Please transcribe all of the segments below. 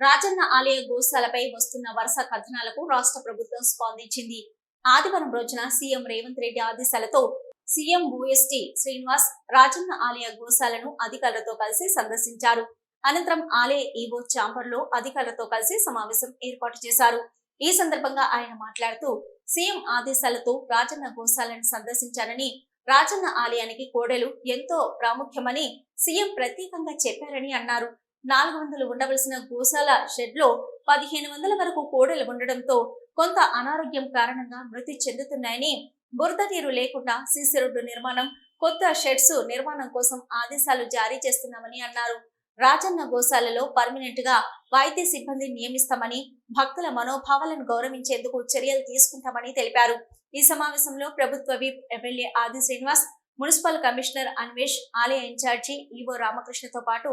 రాజన్న ఆలయ గోశాలపై వస్తున్న వరుస కథనాలకు రాష్ట్ర ప్రభుత్వం స్పందించింది. ఆదివారం రోజున సీఎం రేవంత్ రెడ్డి ఆదేశాలతో సీఎం ఓఎస్టీ శ్రీనివాస్ రాజన్న ఆలయ గోశాలను అధికారులతో కలిసి సందర్శించారు. అనంతరం ఆలయ ఈవో చాంబర్లో అధికారులతో కలిసి సమావేశం ఏర్పాటు చేశారు. ఈ సందర్భంగా ఆయన మాట్లాడుతూ సీఎం ఆదేశాలతో రాజన్న గోశాలను సందర్శించారని రాజన్న ఆలయానికి కోడెలు ఎంతో ప్రాముఖ్యమని సీఎం ప్రత్యేకంగా చెప్పారని అన్నారు. నాలుగు వందలు ఉండవలసిన గోశాల షెడ్లో పదిహేను వందల వరకు కోడెలు ఉండడంతో కొంత అనారోగ్యం కారణంగా మృతి చెందుతున్నాయని బురద నీరు లేకుండా సీసీ రోడ్డు నిర్మాణం కొత్త షెడ్స్ నిర్మాణం కోసం ఆదేశాలు జారీ చేస్తున్నామని అన్నారు. రాజన్న గోశాలలో పర్మనెంట్గా వైద్య సిబ్బంది నియమిస్తామని భక్తుల మనోభావాలను గౌరవించేందుకు చర్యలు తీసుకుంటామని తెలిపారు. ఈ సమావేశంలో ప్రభుత్వ విప్ ఎమ్మెల్యే ఆది శ్రీనివాస్ మున్సిపల్ కమిషనర్ అన్వేష్ ఆలయ ఇన్ఛార్జి ఈవో రామకృష్ణతో పాటు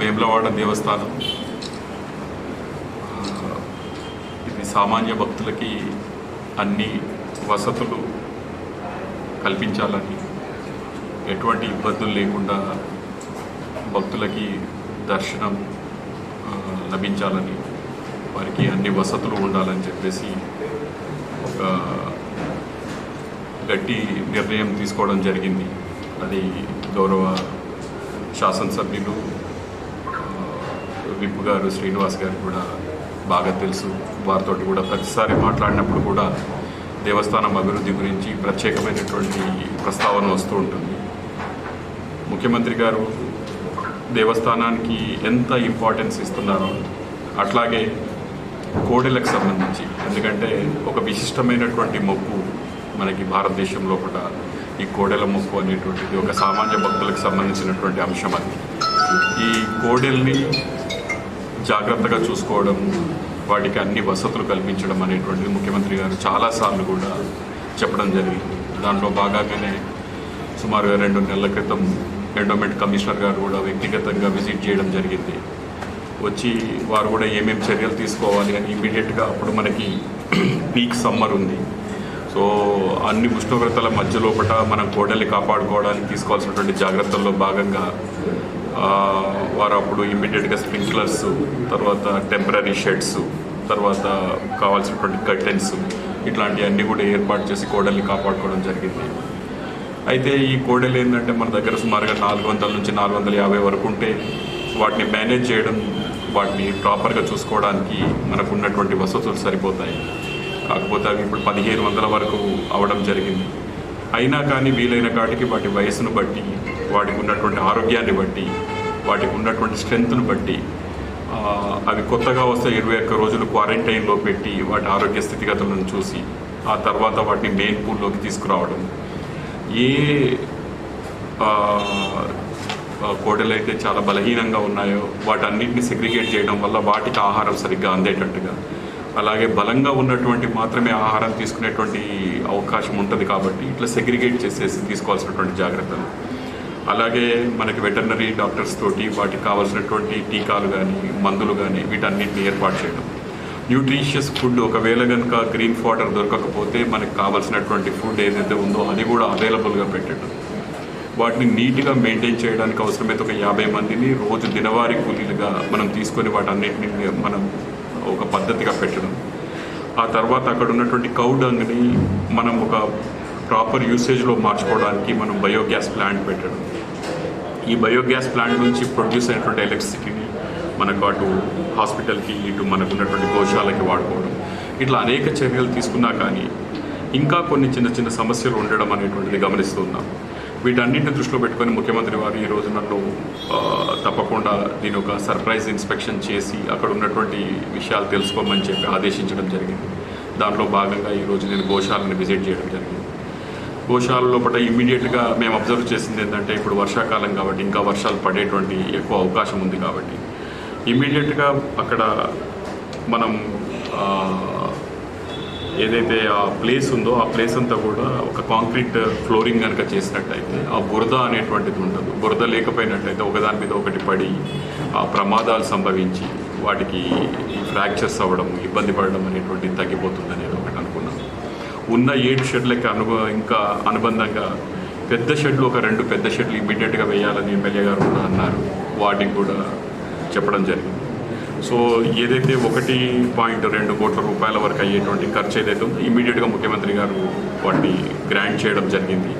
వేములవాడ దేవస్థానం. ఇది సామాన్య భక్తులకి అన్ని వసతులు కల్పించాలని ఎటువంటి ఇబ్బందులు లేకుండా భక్తులకి దర్శనం లభించాలని వారికి అన్ని వసతులు ఉండాలని చెప్పేసి ఒక గట్టి నిర్ణయం తీసుకోవడం జరిగింది. అది గౌరవ శాసనసభ్యులు విప్ గారు శ్రీనివాస్ గారు కూడా బాగా తెలుసు. వారితో కూడా ప్రతిసారి మాట్లాడినప్పుడు కూడా దేవస్థానం అభివృద్ధి గురించి ప్రత్యేకమైనటువంటి ప్రస్తావన వస్తూ ఉంటుంది. ముఖ్యమంత్రి గారు దేవస్థానానికి ఎంత ఇంపార్టెన్స్ ఇస్తున్నారో అట్లాగే కోడెలకు సంబంధించి ఎందుకంటే ఒక విశిష్టమైనటువంటి మొక్కు మనకి భారతదేశంలో కూడా ఈ కోడెల మొక్కు అనేటువంటిది ఒక సామాన్య భక్తులకు సంబంధించినటువంటి అంశం అది. ఈ కోడెల్ని జాగ్రత్తగా చూసుకోవడం వాటికి అన్ని వసతులు కల్పించడం అనేటువంటిది ముఖ్యమంత్రి గారు చాలాసార్లు కూడా చెప్పడం జరిగింది. దాంట్లో భాగంగానే సుమారుగా రెండు నెలల క్రితం ఎండోమెంట్ కమిషనర్ గారు కూడా వ్యక్తిగతంగా విజిట్ చేయడం జరిగింది. వచ్చి వారు కూడా ఏమేమి చర్యలు తీసుకోవాలి అని ఇమీడియట్గా అప్పుడు మనకి పీక్ సమ్మర్ ఉంది. సో అన్ని ఉష్ణోగ్రతల మధ్య లోపల మనం కోడల్ని కాపాడుకోవడానికి తీసుకోవాల్సినటువంటి జాగ్రత్తల్లో భాగంగా వారు అప్పుడు ఇమ్మీడియట్గా స్ప్రింక్లర్స్ తర్వాత టెంపరీ షెడ్స్ తర్వాత కావాల్సినటువంటి కర్టెన్స్ ఇట్లాంటివన్నీ కూడా ఏర్పాటు చేసి కోడల్ని కాపాడుకోవడం జరిగింది. అయితే ఈ కోడలు ఏంటంటే మన దగ్గర సుమారుగా నాలుగు వందల నుంచి నాలుగు వందల యాభై వరకు ఉంటే వాటిని మేనేజ్ చేయడం వాటిని ప్రాపర్గా చూసుకోవడానికి మనకు ఉన్నటువంటి వసతులు సరిపోతాయి. కాకపోతే అవి ఇప్పుడు పదిహేను వందల వరకు అవడం జరిగింది. అయినా కానీ వీలైన కాటికి వాటి వయసును బట్టి వాటికి ఉన్నటువంటి ఆరోగ్యాన్ని బట్టి వాటికి ఉన్నటువంటి స్ట్రెంగ్త్ను బట్టి అవి కొత్తగా వస్తే ఇరవై ఒక్క రోజులు క్వారంటైన్లో పెట్టి వాటి ఆరోగ్య స్థితిగతులను చూసి ఆ తర్వాత వాటిని మెయిన్ పూల్లోకి తీసుకురావడం. ఏ కోడలు అయితే చాలా బలహీనంగా ఉన్నాయో వాటన్నిటిని సెగ్రిగేట్ చేయడం వల్ల వాటికి ఆహారం సరిగ్గా అందేటట్టుగా. అలాగే బలంగా ఉన్నటువంటి మాత్రమే ఆహారం తీసుకునేటువంటి అవకాశం ఉంటుంది కాబట్టి ఇట్లా సెగ్రిగేట్ చేసేసి తీసుకోవాల్సినటువంటి జాగ్రత్తలు. అలాగే మనకి వెటర్నరీ డాక్టర్స్ తోటి వాటికి కావాల్సినటువంటి టీకాలు కానీ మందులు కానీ వీటన్నిటిని ఏర్పాటు చేయడం. న్యూట్రిషియస్ ఫుడ్ ఒకవేళ కనుక గ్రీన్ ఫాటర్ దొరకకపోతే మనకి కావాల్సినటువంటి ఫుడ్ ఏదైతే ఉందో అది కూడా అవైలబుల్గా పెట్టడం. వాటిని నీట్గా మెయింటైన్ చేయడానికి అవసరమైతే ఒక యాభై మందిని రోజు దినవారీ కూలీలుగా మనం తీసుకొని వాటన్నిటిని మనం ఒక పద్ధతిగా పెట్టడం. ఆ తర్వాత అక్కడ ఉన్నటువంటి కౌడంగ్ని మనం ఒక ప్రాపర్ యూసేజ్లో మార్చుకోవడానికి మనం బయోగ్యాస్ ప్లాంట్ పెట్టడం. ఈ బయోగ్యాస్ ప్లాంట్ నుంచి ప్రొడ్యూస్ అయినటువంటి ఎలక్ట్రిసిటీని మనకు అటు హాస్పిటల్కి ఇటు మనకు ఉన్నటువంటి గోశాలకి వాడుకోవడం. ఇట్లా అనేక చర్యలు తీసుకున్నా కానీ ఇంకా కొన్ని చిన్న చిన్న సమస్యలు ఉండడం అనేటువంటిది గమనిస్తున్నాం వీటన్నింటిని దృష్టిలో పెట్టుకొని ముఖ్యమంత్రి వారు ఈ రోజు తప్పకుండా దీని ఒక సర్ప్రైజ్ ఇన్స్పెక్షన్ చేసి అక్కడ ఉన్నటువంటి విషయాలు తెలుసుకోమని చెప్పి ఆదేశించడం జరిగింది. దాంట్లో భాగంగా ఈరోజు నేను గోశాలను విజిట్ చేయడం జరిగింది. గోశాల లోపల ఇమీడియట్గా మేము అబ్జర్వ్ చేసింది ఏంటంటే ఇప్పుడు వర్షాకాలం కాబట్టి ఇంకా వర్షాలు పడేటువంటి ఎక్కువ అవకాశం ఉంది కాబట్టి. ఇమీడియట్గా అక్కడ మనం ఏదైతే ఆ ప్లేస్ ఉందో ఆ ప్లేస్ అంతా కూడా ఒక కాంక్రీట్ ఫ్లోరింగ్ కనుక చేసినట్టయితే ఆ బురద అనేటువంటిది ఉండదు. బురద లేకపోయినట్టయితే ఒకదాని మీద ఒకటి పడి ఆ ప్రమాదాలు సంభవించి వాటికి ఫ్రాక్చర్స్ అవ్వడం ఇబ్బంది పడడం అనేటువంటిది తగ్గిపోతుందనే ఉన్న ఏడు షెడ్లకి అనుభ ఇంకా అనుబంధంగా పెద్ద షెడ్లు ఒక రెండు పెద్ద షెడ్లు ఇమీడియట్గా వేయాలని ఎమ్మెల్యే గారు కూడా అన్నారు. వాటికి కూడా చెప్పడం జరిగింది. సో ఏదైతే ఒకటి పాయింట్ రెండు కోట్ల రూపాయల వరకు అయ్యేటువంటి ఖర్చు ఏదైతే ఉందో ఇమీడియట్గా ముఖ్యమంత్రి గారు వాటిని గ్రాంట్ చేయడం జరిగింది.